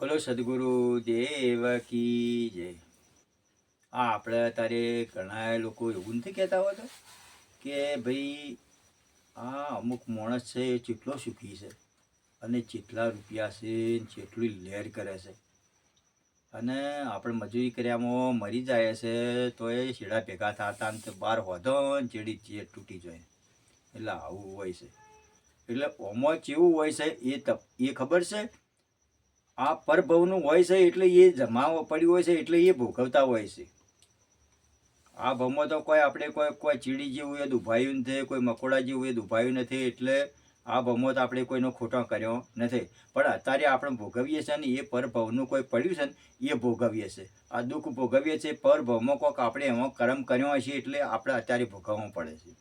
સદગુરુ દેવ કી જય. આ આપણે અત્યારે ઘણા લોકો એવું નથી કહેતા હોતા કે ભાઈ આ અમુક માણસ છે એ ચેટલો સુખી છે અને જેટલા રૂપિયા છે જેટલી લહેર કરે છે. અને આપણે મજૂરી કર્યામાં મરી જાય છે તો એ શેડા ભેગા થતા ને બહાર હોધો ચેડી ચેડ તૂટી જાય. એટલે આવું હોય છે. એટલે ઓમાં કેવું હોય છે એ તપ એ ખબર છે? આ પરભવનું હોય છે એટલે એ જમાવો પડ્યું હોય છે એટલે એ ભોગવતા હોય છે. આ ભવમાં તો કોઈ આપણે કોઈ કોઈ ચીડી જેવું એ દુભાયું નથી, કોઈ મકોડા જેવું એ દુભાયું નથી એટલે આ ભવમાં આપણે કોઈનો ખોટો કર્યો નથી. પણ અત્યારે આપણે ભોગવીએ છીએ ને એ પરભવનું કોઈ પડ્યું છે ને, એ ભોગવીએ છીએ. આ દુઃખ ભોગવીએ છીએ, પરભવમાં કોઈક આપણે એમાં કર્મ કર્યો હશે એટલે આપણે અત્યારે ભોગવવું પડે છે.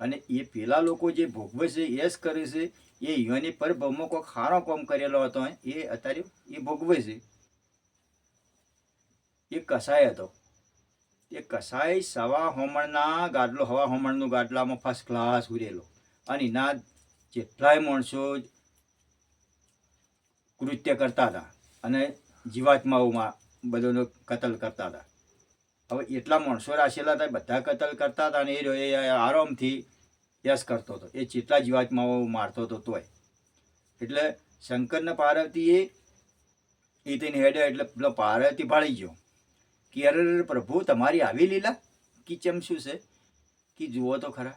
અને એ પેલા લોકો જે ભોગવે છે, એ કરે છે એ યુવાની પરભવમાં કોઈ ખારો કોમ કરેલો હતો એ અત્યારે એ ભોગવે છે. એ કસાય હતો. એ કસાય સવા હોમણના ગાડલો હવા હોમણનું ગાડલામાં ફર્સ્ટ ક્લાસ ઉરેલો. અને એના જેટલાય માણસો કૃત્ય કરતા હતા અને જીવાત્માઓમાં બધાનો કતલ કરતા હતા. હવે એટલા માણસો રાખેલા હતા, બધા કતલ કરતા હતા અને એ આરામથી યશ કરતો હતો. એ જેટલા જીવાત્માઓ મારતો હતો તોય. એટલે શંકરને પાર્વતીએ એ તેને હેડે એટલે પેલો પાર્વતી ભાળી ગયો. કે અરે પ્રભુ, તમારી આવી લીલા? કે ચેમ શું છે? કે જુઓ તો ખરા.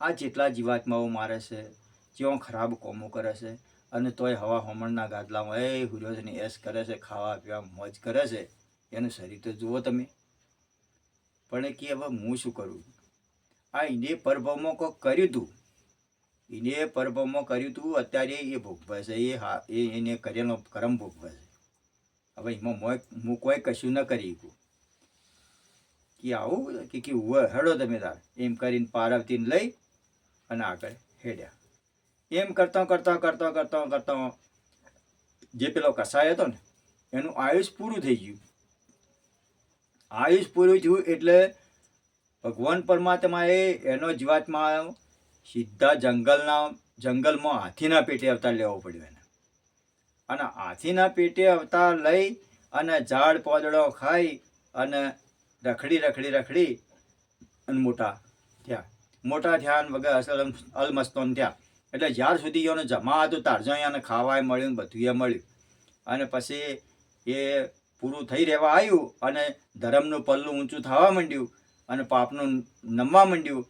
આ જેટલા જીવાત્માઓ મારે છે જેવો ખરાબ કોમો કરે છે, અને તોય હવા હોમણના ગાદલામાં, એ હુર્યોજની એસ કરે છે, ખાવા પીવા મોજ કરે છે. એનું શરીર તો જુઓ તમે. પણ કે, હવે હું શું કરું? આ એને પરભવમાં કોક કર્યું હતું એને પરભવમાં કર્યું હતું અત્યારે એ ભોગવે છે, એ હા, એ એને કરેલો કરમ ભોગવે છે. હવે એમાં મોય, હું કોઈ કશું ન કરી કે આવું, કે કે ઉવે, હેડો તમે તાર. એમ કરીને પાર્વતીને લઈ અને આગળ હેડ્યા. એમ કરતાં કરતાં કરતાં કરતાં કરતાં જે પેલો કસાય હતો ને, એનું આયુષ પૂરું થઈ ગયું. આયુષ પૂરું થયું એટલે ભગવાન પરમાત્માએ એનો જીવાત્મા સીધા જંગલના, જંગલમાં હાથીના પેટે અવતાર લેવો પડ્યો એને. અને હાથીના પેટે અવતાર લઈ અને ઝાડ પોદડો ખાઈ અને રખડી રખડી રખડી અને મોટા થયા. મોટા થયા અને વગર અસલ અલમસ્તોન થયા. એટલે જ્યાર સુધી એનો જમા હતું તારજો અહીંયાને ખાવાય મળ્યું બધું મળ્યું. અને પછી એ પૂરું થઈ રહેવા આવ્યું અને ધર્મનું પલ્લું ઊંચું થવા માંડ્યું. અને પાપનું નમવા માંડ્યું.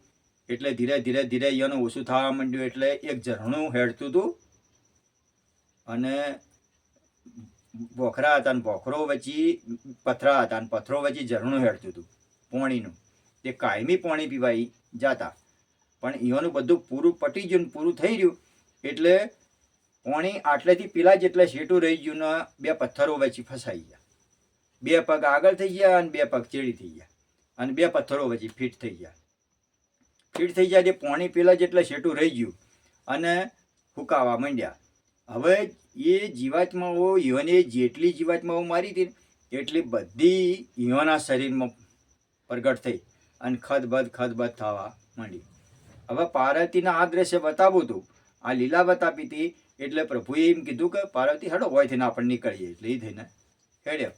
એટલે ધીરે ધીરે ધીરે એનું ઓછું થવા માંડ્યું એટલે એક ઝરણું હેડતું હતું. અને બોખરા હતા અને બોખરો વચ્ચે, પથરા હતા અને પથરો વચ્ચે ઝરણું હેડતું હતું, પોણીનું. તે કાયમી પાણી પીવાય જતા. પણ એનું બધું પૂરું પટી ગયું પૂરું થઈ રહ્યું એટલે પાણી આટલેથી પીલા જેટલા શેટું રહી ગયું ને બે પથ્થરો વચ્ચે ફસાઈ ગયા. બે પગ આગળ થઈ ગયા અને બે પગ ચેડી થઈ ગયા. અને બે પથ્થરો વચ્ચે ફિટ થઈ ગયા. ફિટ થઈ ગયા જે પાણી પહેલાં જેટલા શેટું રહી ગયું અને ફૂંકાવા માંડ્યા. હવે એ જીવાત્માઓ, ઈવને જેટલી જીવાત્માઓ મારી હતી એટલી બધી ઈવના શરીરમાં પ્રગટ થઈ અને ખદબદ ખદબદ થવા માંડી. હવે પાર્વતીના આ દ્રશ્ય બતાવું હતું આ લીલા બતાવી હતી એટલે પ્રભુએ એમ કીધું કે પાર્વતી હેડો હોય થઈને આપણે નીકળીએ. એટલે એ થઈને હેડ્યો.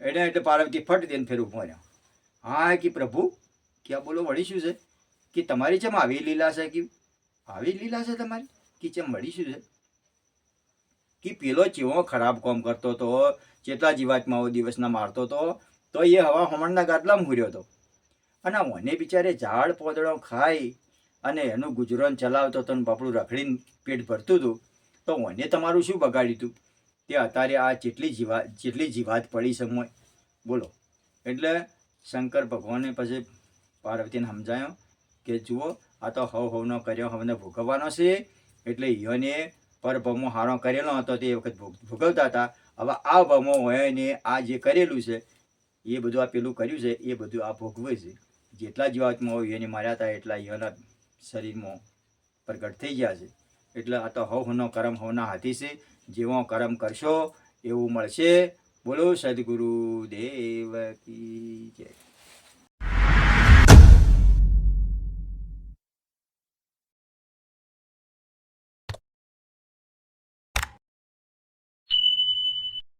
હેડ્યા એટલે પાર્વતી ફટ દઈને ફેર ઊભો રહ્યો. હા કે પ્રભુ? કે આ બોલો, વળી શું છે? કે તમારી ચમ આવી લીલા છે કે? આવી લીલા છે તમારી? કે જેમ વળી શું છે? કે પેલો ચેવો ખરાબ કામ કરતો હતો જેટલા જીવાતમાં દિવસના મારતો હતો તો એ હવા હમણના ગાદલામાં હુર્યો હતો અને મને બિચારે ઝાડ પોદળો ખાઈ અને એનું ગુજરાન ચલાવતો હતો ને બાપડું રખડીને પેટ ભરતું હતું તો મને તમારું શું બગાડ્યું હતું તે અત્યારે આ જેટલી જીવા, જેટલી જીવાત પડી સમય મોય. બોલો. એટલે શંકર ભગવાને પછી પાર્વતીને સમજાયો કે જુઓ, આ તો હવ હવનો કર્યો હવને ભોગવવાનો છે. એટલે યોને પરભમો હારો કરેલો હતો, તે વખત ભોગ- ભોગવતા હતા. હવે આ ભમો હોયને આ જે કરેલું છે, એ બધું આ પેલું કર્યું છે, એ બધું આ ભોગવે છે. જેટલા જીવાતમાં હોય એને માર્યા હતા, એટલા યોના શરીરમાં પ્રગટ થઈ ગયા છે. એટલે આ તો હવનો કરમ હવના હાથી છે. જેવો કરમ કરશો, એવું મળશે. બોલો સદગુરુ દેવ કી જય.